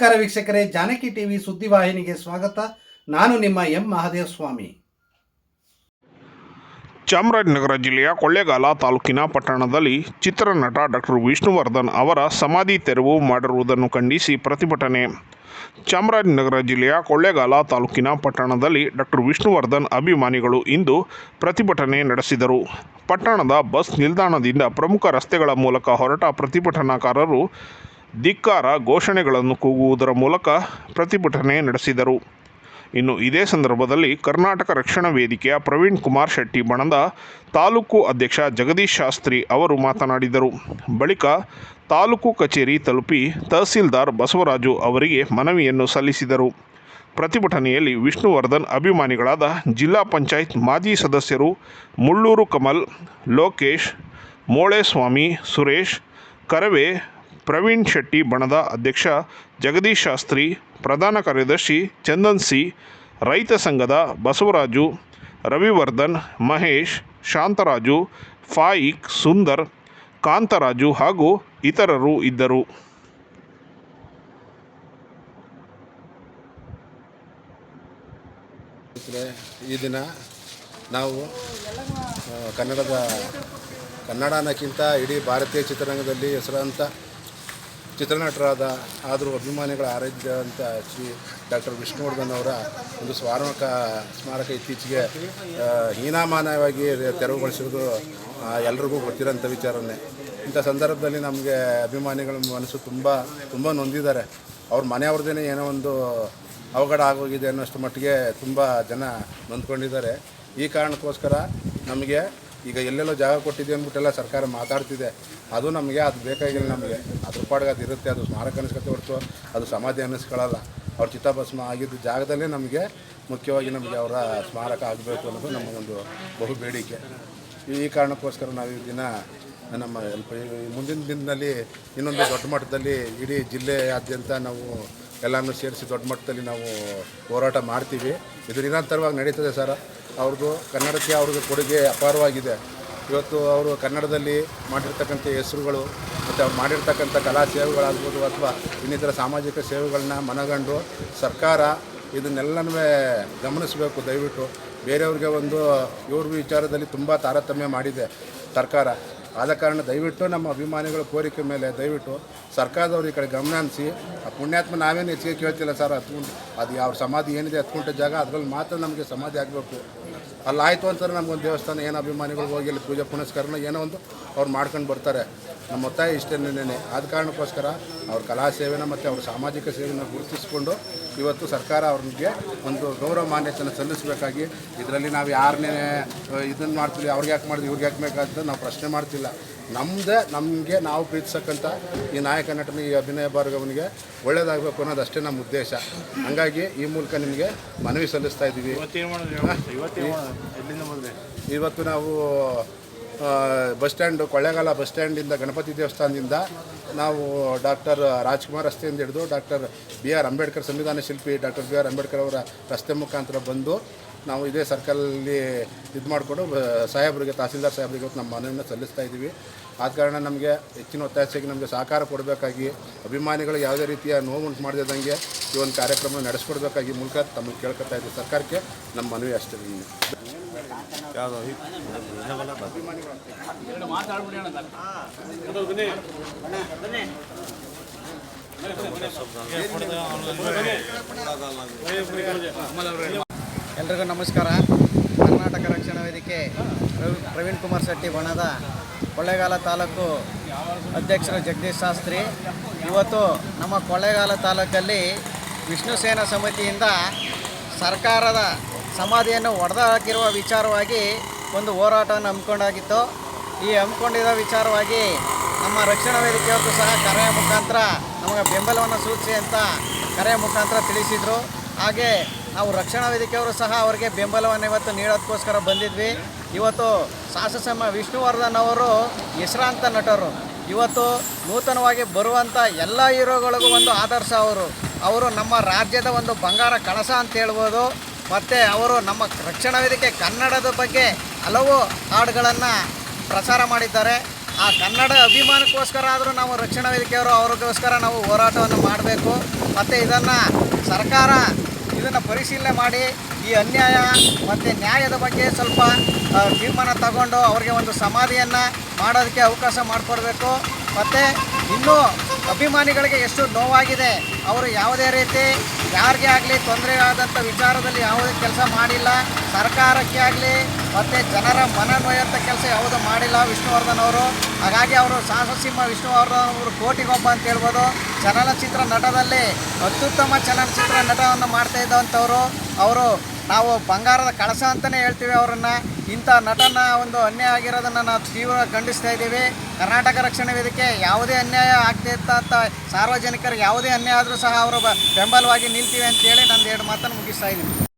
ನಮಸ್ಕಾರ ವೀಕ್ಷಕರೇ, ಜಾನಕಿ ಟಿವಿ ಸುದ್ದಿವಾಹಿನಿಗೆ ಸ್ವಾಗತ. ನಾನು ನಿಮ್ಮ ಎಂ ಮಹಾದೇವ ಸ್ವಾಮಿ ಚಾಮರಾಜನಗರ ಜಿಲ್ಲೆಯ ಕೊಳ್ಳೇಗಾಲ ತಾಲೂಕಿನ ಪಟ್ಟಣದಲ್ಲಿ ಚಿತ್ರನಟ ಡಾಕ್ಟರ್ ವಿಷ್ಣುವರ್ಧನ್ ಅವರ ಸಮಾಧಿ ತೆರವು ಮಾಡಿರುವುದನ್ನು ಖಂಡಿಸಿ ಪ್ರತಿಭಟನೆ. ಚಾಮರಾಜನಗರ ಜಿಲ್ಲೆಯ ಕೊಳ್ಳೇಗಾಲ ತಾಲೂಕಿನ ಪಟ್ಟಣದಲ್ಲಿ ಡಾಕ್ಟರ್ ವಿಷ್ಣುವರ್ಧನ್ ಅಭಿಮಾನಿಗಳು ಇಂದು ಪ್ರತಿಭಟನೆ ನಡೆಸಿದರು. ಪಟ್ಟಣದ ಬಸ್ ನಿಲ್ದಾಣದಿಂದ ಪ್ರಮುಖ ರಸ್ತೆಗಳ ಮೂಲಕ ಹೊರಟ ಪ್ರತಿಭಟನಾಕಾರರು ಧಿಕ್ಕಾರ ಘೋಷಣೆಗಳನ್ನು ಕೂಗುವುದರ ಮೂಲಕ ಪ್ರತಿಭಟನೆ ನಡೆಸಿದರು. ಇನ್ನು ಇದೇ ಸಂದರ್ಭದಲ್ಲಿ ಕರ್ನಾಟಕ ರಕ್ಷಣಾ ವೇದಿಕೆಯ ಪ್ರವೀಣ್ ಕುಮಾರ್ ಶೆಟ್ಟಿ ಬಣದ ತಾಲೂಕು ಅಧ್ಯಕ್ಷ ಜಗದೀಶ್ ಶಾಸ್ತ್ರಿ ಅವರು ಮಾತನಾಡಿದರು. ಬಳಿಕ ತಾಲೂಕು ಕಚೇರಿ ತಲುಪಿ ತಹಸೀಲ್ದಾರ್ ಬಸವರಾಜು ಅವರಿಗೆ ಮನವಿಯನ್ನು ಸಲ್ಲಿಸಿದರು. ಪ್ರತಿಭಟನೆಯಲ್ಲಿ ವಿಷ್ಣುವರ್ಧನ್ ಅಭಿಮಾನಿಗಳಾದ ಜಿಲ್ಲಾ ಪಂಚಾಯತ್ ಮಾಜಿ ಸದಸ್ಯರು ಮುಳ್ಳೂರು ಕಮಲ್, ಲೋಕೇಶ್, ಮೋಳೆಸ್ವಾಮಿ, ಸುರೇಶ್, ಕರವೇ ಪ್ರವೀಣ್ ಶೆಟ್ಟಿ ಬಣದ ಅಧ್ಯಕ್ಷ, ಜಗದೀಶ್ ಶಾಸ್ತ್ರಿ, ಪ್ರಧಾನ ಕಾರ್ಯದರ್ಶಿ ಚಂದನ್ ಸಿ, ರೈತ ಸಂಘದ ಬಸವರಾಜು, ರವಿವರ್ಧನ್, ಮಹೇಶ್, ಶಾಂತರಾಜು, ಫಾಯಿಕ್, ಸುಂದರ್, ಕಾಂತರಾಜು ಹಾಗೂ ಇತರರು ಇದ್ದರು. ಈ ದಿನ ನಾವು ಕನ್ನಡದ ಕನ್ನಡನಕ್ಕಿಂತ ಇಡೀ ಭಾರತೀಯ ಚಿತ್ರರಂಗದಲ್ಲಿ ಹೆಸರಾಂತ ಚಿತ್ರನಟರಾದ ಆದರೂ ಅಭಿಮಾನಿಗಳ ಆರಾಧ್ಯ ಅಂತ ಶ್ರೀ ಡಾಕ್ಟರ್ ವಿಷ್ಣುವರ್ಧನ್ ಅವರ ಒಂದು ಸ್ಮಾರಕ ಸ್ಮಾರಕ ಇತ್ತೀಚೆಗೆ ಹೀನಾಮಾನವಾಗಿ ತೆರವುಗೊಳಿಸಿರೋದು ಎಲ್ರಿಗೂ ಗೊತ್ತಿರೋಂಥ ವಿಚಾರನೇ. ಇಂಥ ಸಂದರ್ಭದಲ್ಲಿ ನಮಗೆ ಅಭಿಮಾನಿಗಳ ಮನಸ್ಸು ತುಂಬ ತುಂಬ ನೊಂದಿದ್ದಾರೆ. ಅವ್ರ ಮನೆಯವ್ರದ್ದೇ ಏನೋ ಒಂದು ಅವಘಡ ಆಗೋಗಿದೆ ಅನ್ನೋಷ್ಟು ಮಟ್ಟಿಗೆ ತುಂಬ ಜನ ನೊಂದ್ಕೊಂಡಿದ್ದಾರೆ. ಈ ಕಾರಣಕ್ಕೋಸ್ಕರ ನಮಗೆ ಈಗ ಎಲ್ಲೆಲ್ಲೋ ಜಾಗ ಕೊಟ್ಟಿದೆ ಅಂದ್ಬಿಟ್ಟೆಲ್ಲ ಸರ್ಕಾರ ಮಾತಾಡ್ತಿದೆ. ಅದು ನಮಗೆ, ಅದು ಬೇಕಾಗಿಲ್ಲ ನಮಗೆ. ಅದ್ರ ಪಾಡಿಗೆ ಅದು ಇರುತ್ತೆ, ಅದು ಸ್ಮಾರಕ ಅನ್ನಿಸ್ಕೊತೆ ಹೊರತು. ಅದು ಸಮಾಧಿ ಅನ್ನಿಸ್ಕೊಳ್ಳಲ್ಲ ಅವ್ರ ಚಿತ್ತಾಭಸ್ಮ ಆಗಿದ್ದ ಜಾಗದಲ್ಲೇ ನಮಗೆ ಮುಖ್ಯವಾಗಿ ನಮಗೆ ಅವರ ಸ್ಮಾರಕ ಆಗಬೇಕು ಅನ್ನೋದು ನಮ್ಮ ಒಂದು ಬಹು ಬೇಡಿಕೆ. ಈ ಕಾರಣಕ್ಕೋಸ್ಕರ ನಾವು ಈ ದಿನ ನಮ್ಮ ಮುಂದಿನ ದಿನದಲ್ಲಿ ಇನ್ನೊಂದು ದೊಡ್ಡ ಮಟ್ಟದಲ್ಲಿ ಇಡೀ ಜಿಲ್ಲೆಯಾದ್ಯಂತ ನಾವು ಎಲ್ಲನೂ ಸೇರಿಸಿ ದೊಡ್ಡ ಮಟ್ಟದಲ್ಲಿ ನಾವು ಹೋರಾಟ ಮಾಡ್ತೀವಿ. ಇದು ನಿರಂತರವಾಗಿ ನಡೀತದೆ ಸರ್. ಅವ್ರದ್ದು ಕನ್ನಡಕ್ಕೆ ಅವ್ರಿಗೆ ಕೊಡುಗೆ ಅಪಾರವಾಗಿದೆ. ಇವತ್ತು ಅವರು ಕನ್ನಡದಲ್ಲಿ ಮಾಡಿರ್ತಕ್ಕಂಥ ಹೆಸರುಗಳು ಮತ್ತು ಅವ್ರು ಮಾಡಿರ್ತಕ್ಕಂಥ ಕಲಾ ಸೇವೆಗಳಾಗ್ಬೋದು ಅಥವಾ ಇನ್ನಿತರ ಸಾಮಾಜಿಕ ಸೇವೆಗಳನ್ನ ಮನಗಂಡು ಸರ್ಕಾರ ಇದನ್ನೆಲ್ಲನೂ ಗಮನಿಸಬೇಕು ದಯವಿಟ್ಟು. ಬೇರೆಯವ್ರಿಗೆ ಒಂದು ಇವ್ರ ವಿಚಾರದಲ್ಲಿ ತುಂಬ ತಾರತಮ್ಯ ಮಾಡಿದೆ ಸರ್ಕಾರ. ಆದ ಕಾರಣ ದಯವಿಟ್ಟು ನಮ್ಮ ಅಭಿಮಾನಿಗಳ ಕೋರಿಕೆ ಮೇಲೆ ದಯವಿಟ್ಟು ಸರ್ಕಾರದವ್ರು ಈ ಕಡೆ ಗಮನ ಹರಿಸಿ, ಆ ಪುಣ್ಯಾತ್ಮ ನಾವೇನು ಹೆಚ್ಚಿಗೆ ಕೇಳ್ತಿಲ್ಲ ಸರ್ ಹತ್ಕೊಂಡು ಅದು ಯಾವ ಸಮಾಧಿ ಏನಿದೆ, ಹತ್ಕೊಂಡ ಜಾಗ, ಅದ್ರಲ್ಲಿ ಮಾತ್ರ ನಮಗೆ ಸಮಾಧಿ ಆಗಬೇಕು. ಅಲ್ಲಿ ಆಯಿತು ಅಂತಾರೆ ನಮಗೊಂದು ದೇವಸ್ಥಾನ, ಏನು ಅಭಿಮಾನಿಗಳು ಹೋಗಿ ಅಲ್ಲಿ ಪೂಜೆ ಪುನಸ್ಕಾರನ ಏನೋ ಒಂದು ಅವ್ರು ಮಾಡ್ಕೊಂಡು ಬರ್ತಾರೆ. ನಮ್ಮ ಒತ್ತಾಯ ಇಷ್ಟೇನೇನೆ ಆದ ಕಾರಣಕ್ಕೋಸ್ಕರ ಅವ್ರ ಕಲಾ ಸೇವೆನ ಮತ್ತು ಅವ್ರ ಸಾಮಾಜಿಕ ಸೇವೆನ ಗುರುತಿಸಿಕೊಂಡು ಇವತ್ತು ಸರ್ಕಾರ ಅವ್ರಿಗೆ ಒಂದು ಗೌರವ ಮಾನ್ಯತೆಯನ್ನು ಸಲ್ಲಿಸಬೇಕಾಗಿ ಇದರಲ್ಲಿ ನಾವು ಯಾರನ್ನೇ ಇದನ್ನು ಮಾಡ್ತೀವಿ ಅವ್ರಿಗೆ ಯಾಕೆ ಮಾಡಿದ್ವಿ ಇವ್ರಿಗೆ ಯಾಕೆ ಬೇಕಾದ ನಾವು ಪ್ರಶ್ನೆ ಮಾಡ್ತಿಲ್ಲ. ನಮ್ಮದೇ ನಮಗೆ ನಾವು ಪ್ರೀತಿಸಕ್ಕಂಥ ಈ ನಾಯಕ ನಟನ ಈ ಅಭಿನಯ ಭಾರ್ಗವನಿಗೆ ಒಳ್ಳೇದಾಗಬೇಕು ಅನ್ನೋದು ಅಷ್ಟೇ ನಮ್ಮ ಉದ್ದೇಶ. ಹಂಗಾಗಿ ಈ ಮೂಲಕ ನಿಮಗೆ ಮನವಿ ಸಲ್ಲಿಸ್ತಾ ಇದ್ದೀವಿ ಇವತ್ತು ನಾವು ಬಸ್ ಸ್ಟ್ಯಾಂಡು, ಕೊಳ್ಳೇಗಾಲ ಬಸ್ ಸ್ಟ್ಯಾಂಡಿಂದ ಗಣಪತಿ ದೇವಸ್ಥಾನದಿಂದ ನಾವು ಡಾಕ್ಟರ್ ರಾಜ್ಕುಮಾರ್ ರಸ್ತೆಯಿಂದ ಹಿಡಿದು ಡಾಕ್ಟರ್ ಬಿ ಆರ್ ಅಂಬೇಡ್ಕರ್ ಸಂವಿಧಾನ ಶಿಲ್ಪಿ ಡಾಕ್ಟರ್ ಬಿ ಆರ್ ಅಂಬೇಡ್ಕರ್ ಅವರ ರಸ್ತೆ ಮುಖಾಂತರ ಬಂದು ನಾವು ಇದೇ ಸರ್ಕಲಲ್ಲಿ ಇದು ಮಾಡಿಕೊಂಡು ಸಾಹೇಬರಿಗೆ, ತಹಸೀಲ್ದಾರ್ ಸಾಹೇಬರಿಗೆ ಇವತ್ತು ನಮ್ಮ ಮನವಿಯನ್ನು ಸಲ್ಲಿಸ್ತಾ ಇದ್ದೀವಿ. ಆದ ಕಾರಣ ನಮಗೆ ಹೆಚ್ಚಿನ ಒತ್ತಾಸೆಗೆ ನಮಗೆ ಸಹಕಾರ ಕೊಡಬೇಕಾಗಿ, ಅಭಿಮಾನಿಗಳು ಯಾವುದೇ ರೀತಿಯ ನೋವು ಉಂಟು ಮಾಡದಂಗೆ ಈ ಒಂದು ಕಾರ್ಯಕ್ರಮ ನಡೆಸ್ಕೊಡ್ಬೇಕಾಗಿ ಮೂಲಕ ತಮ್ಮನ್ನು ಕೇಳ್ಕೊತಾ ಇದ್ದೀವಿ. ಸರ್ಕಾರಕ್ಕೆ ನಮ್ಮ ಮನವಿ ಅಷ್ಟೇ. ಎಲ್ರಿಗೂ ನಮಸ್ಕಾರ. ಕರ್ನಾಟಕ ರಕ್ಷಣಾ ವೇದಿಕೆ ಪ್ರವಿ- ಪ್ರವೀಣ್ ಕುಮಾರ್ ಶೆಟ್ಟಿ ಬಣದ ಕೊಳ್ಳೇಗಾಲ ತಾಲೂಕು ಅಧ್ಯಕ್ಷರ ಜಗದೀಶ್ ಶಾಸ್ತ್ರಿ. ಇವತ್ತು ನಮ್ಮ ಕೊಳ್ಳೇಗಾಲ ತಾಲೂಕಲ್ಲಿ ವಿಷ್ಣು ಸೇನಾ ಸಮಿತಿಯಿಂದ ಸರ್ಕಾರದ ಸಮಾಧಿಯನ್ನು ಒಡೆದಾಕಿರುವ ವಿಚಾರವಾಗಿ ಒಂದು ಹೋರಾಟವನ್ನು ಹಮ್ಮಿಕೊಂಡಾಗಿತ್ತು. ಈ ಹಮ್ಮಿಕೊಂಡಿದ್ದ ವಿಚಾರವಾಗಿ ನಮ್ಮ ರಕ್ಷಣಾ ವೇದಿಕೆಯವರು ಸಹ ಕರೆಯ ಮುಖಾಂತರ ನಮಗೆ ಬೆಂಬಲವನ್ನು ಸೂಚಿಸಿ ಅಂತ ಕರೆಯ ಮುಖಾಂತರ ತಿಳಿಸಿದರು. ಹಾಗೆ ನಾವು ರಕ್ಷಣಾ ವೇದಿಕೆಯವರು ಸಹ ಅವರಿಗೆ ಬೆಂಬಲವನ್ನು ಇವತ್ತು ನೀಡೋದಕ್ಕೋಸ್ಕರ ಬಂದಿದ್ವಿ. ಇವತ್ತು ಸಾಹಸಸಮ ವಿಷ್ಣುವರ್ಧನ್ ಅವರು ಹೆಸರಾಂತ ನಟರು. ಇವತ್ತು ನೂತನವಾಗಿ ಬರುವಂಥ ಎಲ್ಲ ಹೀರೋಗಳಿಗೂ ಒಂದು ಆದರ್ಶ ಅವರು. ಅವರು ನಮ್ಮ ರಾಜ್ಯದ ಒಂದು ಬಂಗಾರ ಕಳಸ ಅಂತ ಹೇಳ್ಬೋದು. ಮತ್ತು ಅವರು ನಮ್ಮ ರಕ್ಷಣಾ ವೇದಿಕೆ ಕನ್ನಡದ ಬಗ್ಗೆ ಹಲವು ಹಾಡುಗಳನ್ನು ಪ್ರಸಾರ ಮಾಡಿದ್ದಾರೆ. ಆ ಕನ್ನಡ ಅಭಿಮಾನಕ್ಕೋಸ್ಕರ ಆದರೂ ನಾವು ರಕ್ಷಣಾ ವೇದಿಕೆಯವರು ಅವ್ರಿಗೋಸ್ಕರ ನಾವು ಹೋರಾಟವನ್ನು ಮಾಡಬೇಕು. ಮತ್ತು ಇದನ್ನು ಸರ್ಕಾರ ಇದನ್ನು ಪರಿಶೀಲನೆ ಮಾಡಿ ಈ ಅನ್ಯಾಯ ಮತ್ತು ನ್ಯಾಯದ ಬಗ್ಗೆ ಸ್ವಲ್ಪ ತೀರ್ಮಾನ ತಗೊಂಡು ಅವರಿಗೆ ಒಂದು ಸಮಾಧಿಯನ್ನು ಮಾಡೋದಕ್ಕೆ ಅವಕಾಶ ಮಾಡಿಕೊಡ್ಬೇಕು. ಮತ್ತು ಇನ್ನೂ ಅಭಿಮಾನಿಗಳಿಗೆ ಎಷ್ಟು ನೋವಾಗಿದೆ, ಅವರು ಯಾವುದೇ ರೀತಿ ಯಾರಿಗೆ ಆಗಲಿ ತೊಂದರೆ ಆದಂಥ ವಿಚಾರದಲ್ಲಿ ಯಾವುದೇ ಕೆಲಸ ಮಾಡಿಲ್ಲ, ಸರ್ಕಾರಕ್ಕೆ ಆಗಲಿ ಮತ್ತು ಜನರ ಮನ ನೋಯಂಥ ಕೆಲಸ ಯಾವುದೂ ಮಾಡಿಲ್ಲ ವಿಷ್ಣುವರ್ಧನ್ ಅವರು. ಹಾಗಾಗಿ ಅವರು ಸಾಹಸಿಂಹ ವಿಷ್ಣುವರ್ಧನ್ ಅವರು ಕೋಟಿಗೊಬ್ಬ ಅಂತ ಹೇಳ್ಬೋದು. ಚಲನಚಿತ್ರ ನಟದಲ್ಲಿ ಅತ್ಯುತ್ತಮ ಚಲನಚಿತ್ರ ನಟವನ್ನು ಮಾಡ್ತಾ ಇದ್ದಂಥವರು. ಅವರು ನಾವು ಬಂಗಾರದ ಕಳಸ ಅಂತಲೇ ಹೇಳ್ತೀವಿ ಅವರನ್ನು. ಇಂಥ ನಟನ ಒಂದು ಅನ್ಯಾಯ ಆಗಿರೋದನ್ನು ನಾವು ತೀವ್ರ ಖಂಡಿಸ್ತಾ ಇದ್ದೀವಿ. ಕರ್ನಾಟಕ ರಕ್ಷಣಾ ವೇದಿಕೆ ಯಾವುದೇ ಅನ್ಯಾಯ ಆಗ್ತಿದ್ದಂಥ ಸಾರ್ವಜನಿಕರಿಗೆ ಯಾವುದೇ ಅನ್ಯಾಯ ಆದರೂ ಸಹ ಅವರು ಬೆಂಬಲವಾಗಿ ನಿಲ್ತೀವಿ ಅಂತೇಳಿ ನಂದು ಎರಡು ಮಾತನ್ನು ಮುಗಿಸ್ತಾ ಇದ್ದೀನಿ.